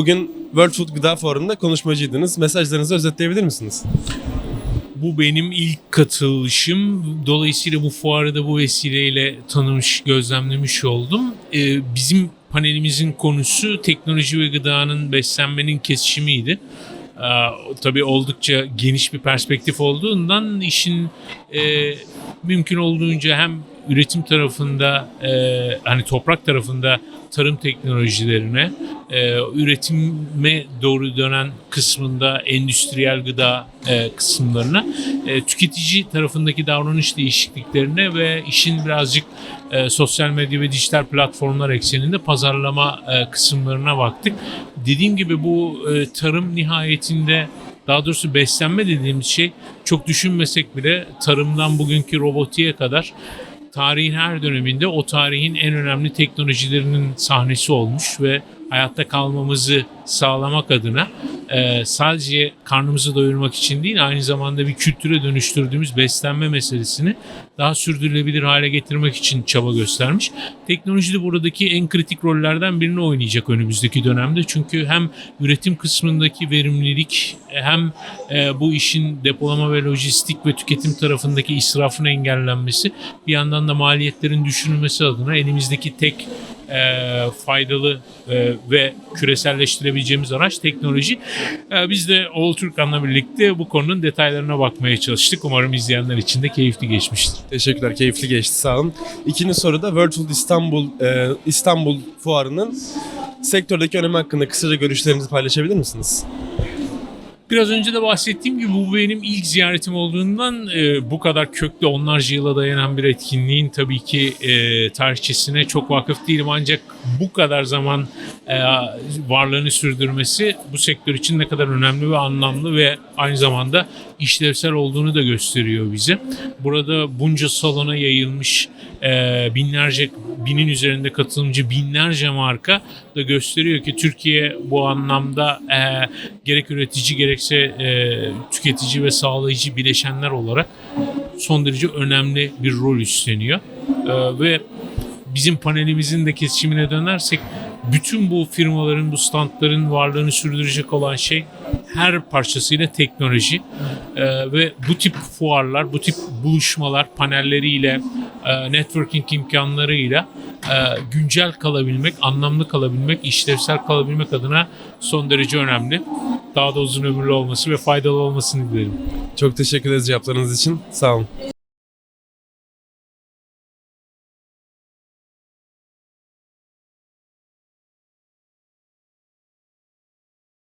Bugün World Food Gıda Fuarı'nda konuşmacıydınız. Mesajlarınızı özetleyebilir misiniz? Bu benim ilk katılışım. Dolayısıyla bu fuarı da bu vesileyle tanımış, gözlemlemiş oldum. Ee, bizim panelimizin konusu teknoloji ve gıdanın beslenmenin kesişimiydi. Ee, tabii oldukça geniş bir perspektif olduğundan işin e, mümkün olduğunca hem üretim tarafında e, hani toprak tarafında tarım teknolojilerine, e, üretime doğru dönen kısmında endüstriyel gıda e, kısımlarına, e, tüketici tarafındaki davranış değişikliklerine ve işin birazcık e, sosyal medya ve dijital platformlar ekseninde pazarlama e, kısımlarına baktık. Dediğim gibi bu e, tarım nihayetinde daha doğrusu beslenme dediğimiz şey çok düşünmesek bile tarımdan bugünkü robotiğe kadar tarihin her döneminde o tarihin en önemli teknolojilerinin sahnesi olmuş ve hayatta kalmamızı sağlamak adına e, sadece karnımızı doyurmak için değil aynı zamanda bir kültüre dönüştürdüğümüz beslenme meselesini daha sürdürülebilir hale getirmek için çaba göstermiş. Teknoloji de buradaki en kritik rollerden birini oynayacak önümüzdeki dönemde. Çünkü hem üretim kısmındaki verimlilik hem e, bu işin depolama ve lojistik ve tüketim tarafındaki israfın engellenmesi bir yandan da maliyetlerin düşürülmesi adına elimizdeki tek e, faydalı e, ve küreselleştirebileceğimiz araç teknoloji. E, biz de Oğul Türkan'la birlikte bu konunun detaylarına bakmaya çalıştık. Umarım izleyenler için de keyifli geçmiştir. Teşekkürler, keyifli geçti sağ olun. İkinci soruda World Food İstanbul, e, İstanbul Fuarı'nın sektördeki önemi hakkında kısaca görüşlerinizi paylaşabilir misiniz? Biraz önce de bahsettiğim gibi bu benim ilk ziyaretim olduğundan e, bu kadar köklü onlarca yıla dayanan bir etkinliğin tabii ki e, tarihçesine çok vakıf değilim ancak bu kadar zaman e, varlığını sürdürmesi bu sektör için ne kadar önemli ve anlamlı ve aynı zamanda işlevsel olduğunu da gösteriyor bize. Burada bunca salona yayılmış e, binlerce binin üzerinde katılımcı binlerce marka da gösteriyor ki Türkiye bu anlamda e, gerek üretici gerekse e, tüketici ve sağlayıcı bileşenler olarak son derece önemli bir rol üstleniyor. E, ve bizim panelimizin de kesişimine dönersek bütün bu firmaların, bu standların varlığını sürdürecek olan şey her parçasıyla teknoloji Ee, ve bu tip fuarlar, bu tip buluşmalar panelleriyle, networking imkanlarıyla e, güncel kalabilmek, anlamlı kalabilmek, işlevsel kalabilmek adına son derece önemli. Daha da uzun ömürlü olması ve faydalı olmasını dilerim. Çok teşekkür ederiz cevaplarınız için. Sağ olun.